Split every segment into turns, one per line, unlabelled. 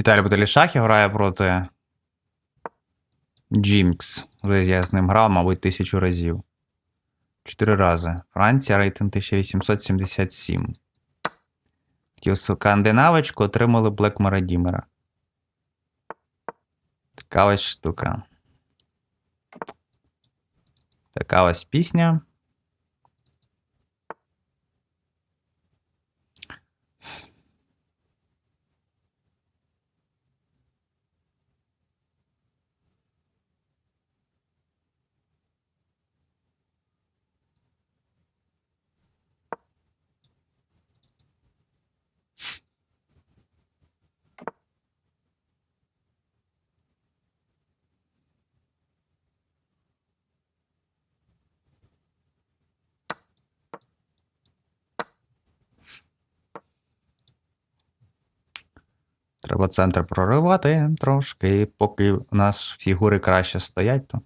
Віталій Баталішахів грає проти Джімкс. Вже я з ним грав, мабуть, тисячу разів. Чотири рази. Франція, рейтинг 1877. Таку скандинавочку отримали Блек Марадімера. Така ось штука. Така ось пісня. Треба центр проривати трошки, поки у нас фігури краще стоять, то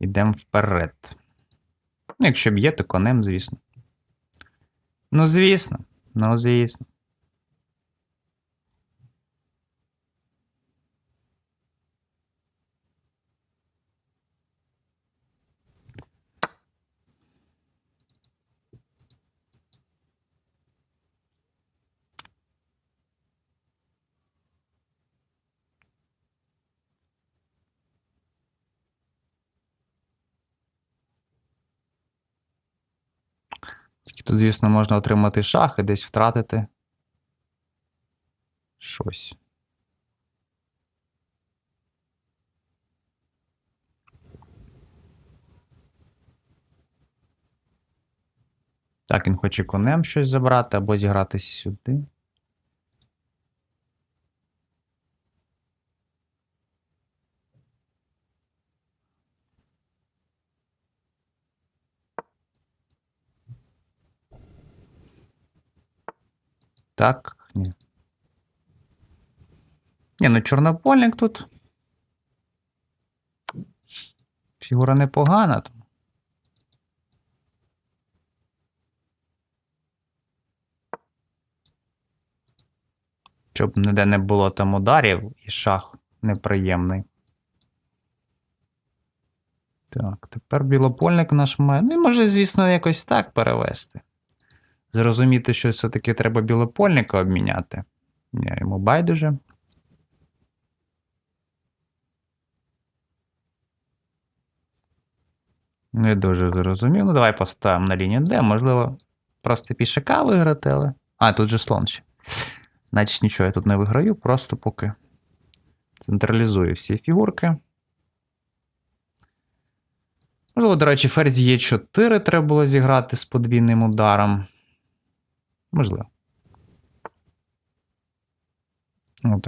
йдемо вперед. Ну, якщо б'є, то конем, звісно. Ну, звісно, ну, звісно. Тут, звісно, можна отримати шах і десь втратити щось. Так, він хоче конем щось забрати або зіграти сюди. Так, ні. Ні, ну чорнопольник тут. Фігура непогана. Щоб ніде не було там ударів і шах неприємний. Так, тепер білопольник наш має. Ну і може, звісно, якось так перевести. Зрозуміти, що все-таки треба білопольника обміняти. Я йому байдуже. Не дуже зрозумів. Ну, давай поставимо на лінію Д. Можливо, просто пішака виграти, але. А, тут же слон ще. Значить, нічого я тут не виграю, просто поки централізую всі фігурки. Можливо, до речі, ферзь Е4 треба було зіграти з подвійним ударом. Можливо. Ну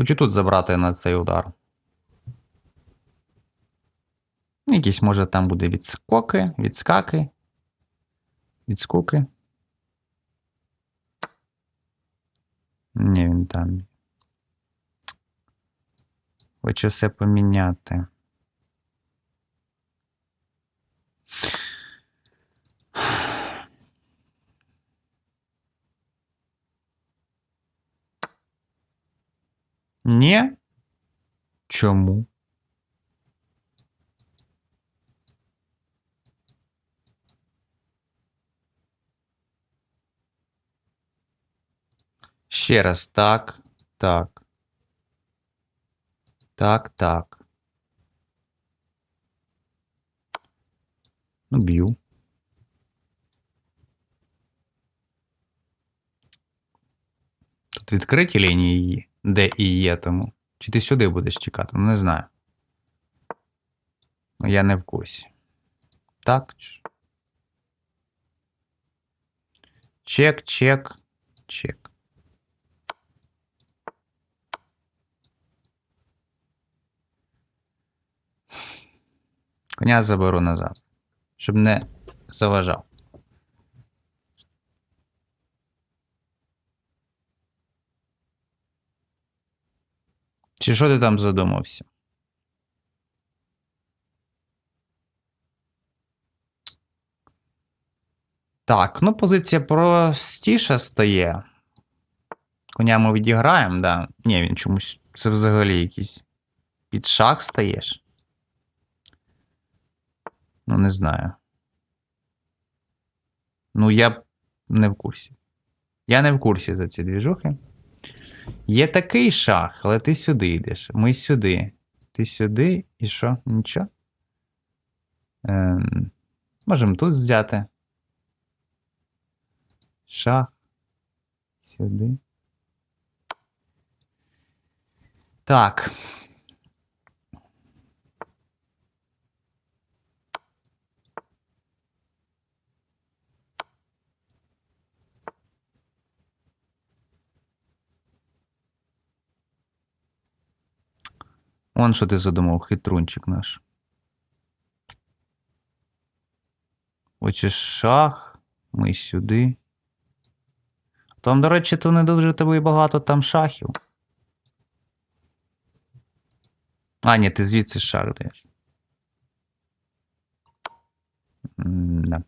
Хочу тут забрати на цей удар. Ну, Якісь, може, там буде відскоки, відскаки. Відскоки. Ні, він там. Хочу все поміняти. Ні? Чому? Ще раз так, так. Так, так. Ну, б'ю. Тут відкриті лінії, де і є тому. Чи ти сюди будеш чекати? Ну, не знаю. Ну, я не в курсі. Так. Чек, чек, чек. Коня заберу назад, щоб не заважав. Чи що ти там задумався? Так, ну позиція простіша стає. Коня ми відіграємо, да. Ні, він чомусь. Це взагалі якийсь під шах стаєш. Ну, не знаю. Ну, я не в курсі. Я не в курсі за ці двіжухи. Є такий шах, але ти сюди йдеш. Ми сюди. Ти сюди і що? Нічого? Ем, можемо тут взяти. Шах. Сюди. Так. Он що ти задумав, хитрунчик наш. Хочеш шах, ми сюди. Там, до речі, то не дуже тебе багато там шахів. А, ні, ти звідси шах даєш. Да.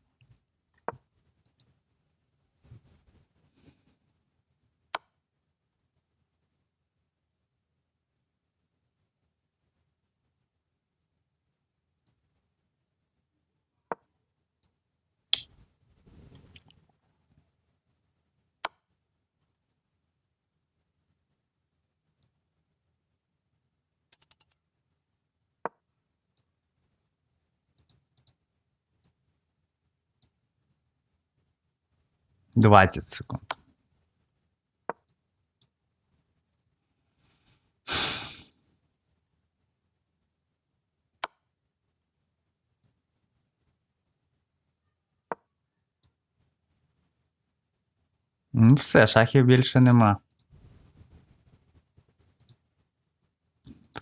Двадцять секунд. Ну, все, шахів більше нема.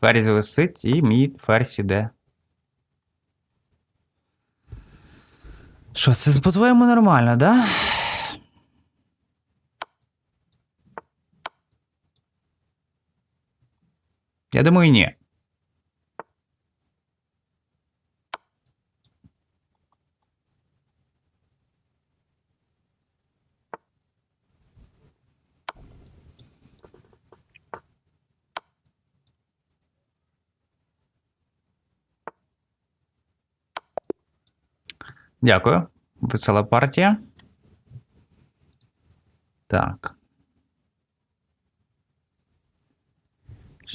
Ферзь висить і мій ферзь іде. Що, це по-твоєму нормально, да? Я думаю, ні. Дякую. Весела партія. Так.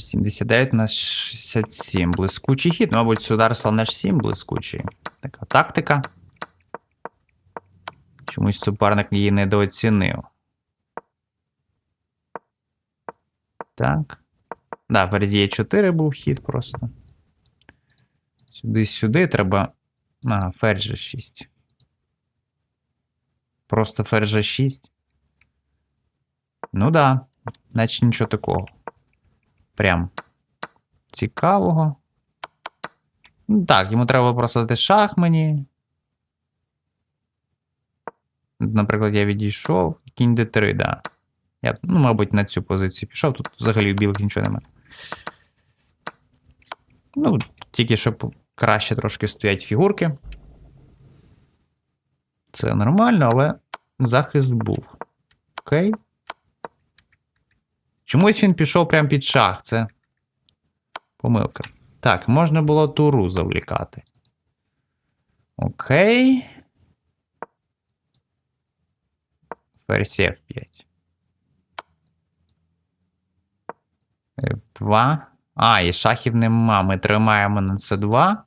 79 на 67. Блискучий хід. Ну, Мабуть, удар слон H7 блискучий. Така тактика. Чомусь суперник її недооцінив. Так. Да, ферзі 4 був хід просто. Сюди-сюди треба. А, ферзь 6. Просто ферзь 6. Ну да, наче нічого такого. Прям цікавого. Ну, так, йому треба просто дати шах мені. Наприклад, я відійшов. Кінь d3, да. Я, ну, мабуть, на цю позицію пішов. Тут взагалі в білих нічого немає. Ну, тільки щоб краще трошки стоять фігурки. Це нормально, але захист був. Окей. Чомусь він пішов прямо під шах. Це помилка. Так, можна було туру завлікати. Окей. Ферзь F5. F2. А, і шахів нема. Ми тримаємо на C2.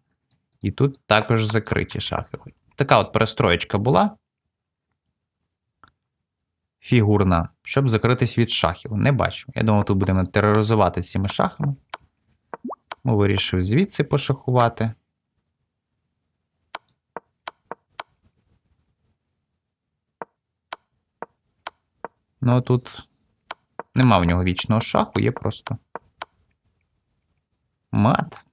І тут також закриті шахи. Така от перестроєчка була. Фігурна, щоб закритись від шахів. Не бачу. Я думав, тут будемо тероризувати цими шахами. Ми вирішив звідси пошахувати. Ну, тут нема в нього вічного шаху, є просто мат.